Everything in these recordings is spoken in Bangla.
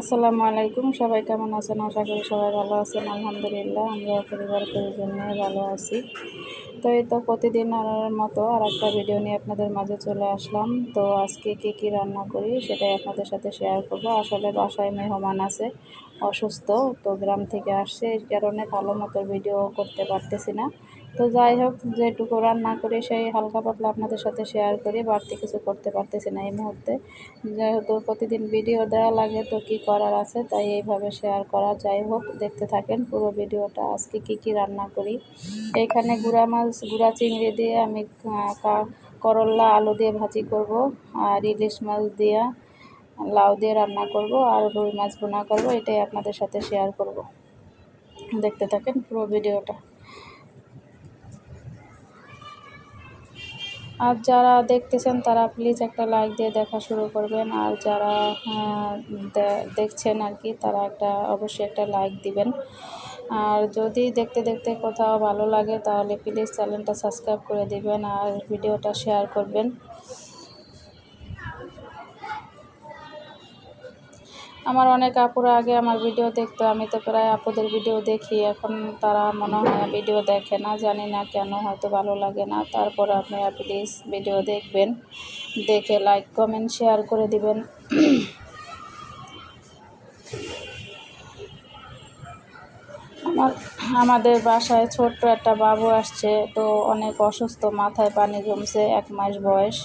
আসসালামু আলাইকুম, সবাই কেমন আছেন? আশা করি সবাই ভালো আছেন। আলহামদুলিল্লাহ, আমরা পরিবার পরিজন ভালো আছি। তো এই তো প্রতিদিন আর মতো আর একটা ভিডিও নিয়ে আপনাদের মাঝে চলে আসলাম। তো আজকে কী কী রান্না করি সেটাই আপনাদের সাথে শেয়ার করব। আসলে বাসায় মেহমান আছে। অসুস্থ, তো গ্রাম থেকে আসছে এই কারণে ভালো মতো ভিডিও করতে পারতেছি না। তো যাই হোক, যেটুকু রান্না করি সেই হালকা পাতলা আপনাদের সাথে শেয়ার করি, বাড়তি কিছু করতে পারতেছি না এই মুহূর্তে। যেহেতু প্রতিদিন ভিডিও দেওয়া লাগে তো কি করার আছে, তাই এইভাবে শেয়ার করা। যাই হোক, দেখতে থাকেন পুরো ভিডিওটা আজকে কি কি রান্না করি। এইখানে গুঁড়া মাছ, গুঁড়া চিংড়ি দিয়ে আমি করল্লা আলু দিয়ে ভাজি করব, আর ইলিশ মাছ দিয়ে লাউ দিয়ে রান্না করব আর রুই মাছ বোনা করব, এটাই আপনাদের সাথে শেয়ার করব। দেখতে থাকেন পুরো ভিডিওটা। আর যারা দেখতেছেন তারা প্লিজ একটা লাইক দিয়ে দেখা শুরু করবেন, আর যারা দেখছেন আর কি, তারা একটা, অবশ্যই একটা লাইক দিবেন। আর যদি দেখতে দেখতে কোথাও ভালো লাগে তাহলে প্লিজ চ্যানেলটা সাবস্ক্রাইব করে দিবেন আর ভিডিওটা শেয়ার করবেন। আমার অনেক আপুরা আগে আমার ভিডিও দেখতো, আমি তো প্রায় আপুদের ভিডিও দেখি, এখন তারা মনে হয় ভিডিও দেখে না, জানি না কেন, হয়তো ভালো লাগে না। তারপর আপনারা প্লিজ ভিডিও দেখবেন, দেখে লাইক কমেন্ট শেয়ার করে দিবেন। আমার, আমাদের বাসায় ছোট্ট একটা বাবু আসছে, তো অনেক অসুস্থ, মাথায় পানি জমছে, এক মাস বয়স।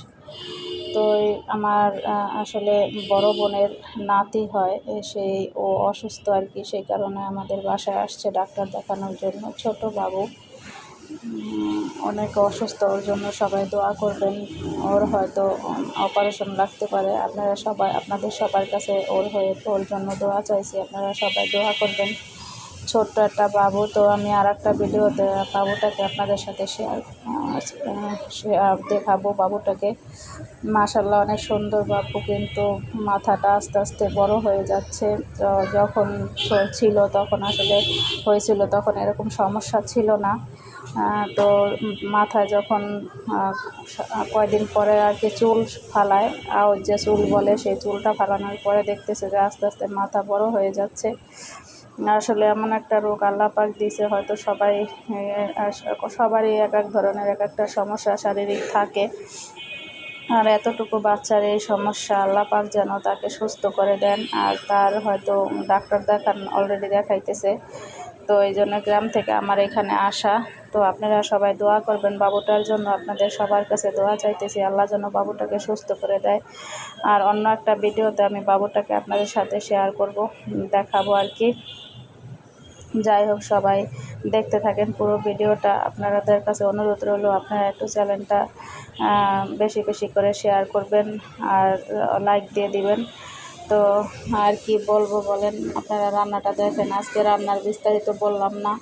তো আমার আসলে বড় বোনের নাতি হয় সেই ও অসুস্থ আর কি, সেই কারণে আমাদের বাসায় আসছে ডাক্তার দেখানোর জন্য। ছোট বাবু অনেক অসুস্থ, ওর জন্য সবাই দোয়া করবেন। ওর হয়তো অপারেশন লাগতে পারে। আপনারা সবাই, আপনাদের সবার কাছে ওর হয়ে ওর জন্য দোয়া চাইছি। আপনারা সবাই দোয়া করবেন। ছোট্ট একটা বাবু, তো আমি আর একটা ভিডিওতে বাবুটাকে আপনাদের সাথে শেয়ার শেয়ার দেখাবো বাবুটাকে। মাশাল্লাহ অনেক সুন্দর বাবু, কিন্তু মাথাটা আস্তে আস্তে বড় হয়ে যাচ্ছে। যখন ছিল তখন আসলে হয়েছিল, তখন এরকম সমস্যা ছিল না। তো মাথায় যখন কয়দিন পরে আর কি চুল ফালায় আর যে চুল বলে সেই চুলটা ফালানোর পরে দেখতেছে যে আস্তে আস্তে মাথা বড় হয়ে যাচ্ছে। আসলে এমন একটা রোগ আল্লাহ পাক দিয়েছে, হয়তো সবাই সবারই এক এক ধরনের এক একটা সমস্যা শারীরিক থাকে। আর এতটুকু বাচ্চার এই সমস্যা আল্লাহ পাক যেন তাকে সুস্থ করে দেন। আর তার হয়তো ডাক্তার দেখান অলরেডি দেখাইতেছে। তো এই জন্য গ্রাম থেকে আমার এখানে আসা। তো আপনারা সবাই দোয়া করবেন বাবুটার জন্য, আপনাদের সবার কাছে দোয়া চাইতেছি। আল্লাহ যেন বাবুটাকে সুস্থ করে দেয়। আর অন্য একটা ভিডিওতে আমি বাবুটাকে আপনাদের সাথে শেয়ার করব, দেখাবো আর কি। যাই হোক, সবাই দেখতে থাকেন পুরো ভিডিওটা। আপনাদের কাছে অনুরোধ রইল, আপনারা একটু চ্যানেলটা বেশি বেশি করে শেয়ার করবেন আর লাইক দিয়ে দিবেন। তো আর কি বলব বলেন, আপনারা রান্নাটা দেখেন, আজকে রান্নার বিস্তারিত বললাম না।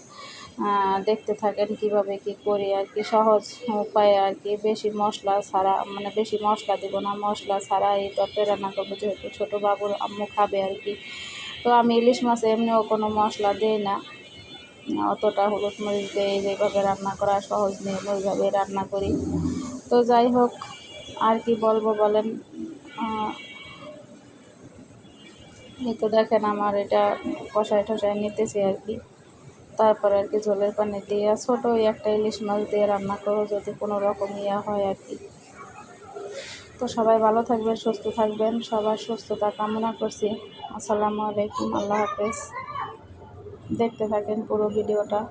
দেখতে থাকেন কীভাবে কি করি আর কি, সহজ উপায়ে আর কি, বেশি মশলা ছাড়া মানে বেশি মশলা দেবো না, মশলা ছাড়া এই তরকারি রান্না করব, যেহেতু ছোটো বাবুর আম্মু খাবে আর কি। তো আমি ইলিশ মাছে এমনিও কোনো মশলা দিই না। অতটা হলুদ মরিচ দিয়ে যেভাবে রান্না করা সহজ নিয়ম ওইভাবে রান্না করি। তো যাই হোক, আর কি বলব বলেন তো দেখেন আমার এটা কষায় ঠসায় নিতেছি আর কি। তারপরে আর কি ঝোলের পানি দিয়ে ছোটো একটা ইলিশ মাছ দিয়ে রান্না করো যদি কোনো রকম ইয়া হয় আর কি। তো সবাই ভালো থাকবেন, সুস্থ থাকবেন, সবার সুস্থতা কামনা করছি। আসসালামু আলাইকুম, আল্লাহ হাফেজ। দেখতে থাকেন পুরো ভিডিওটা।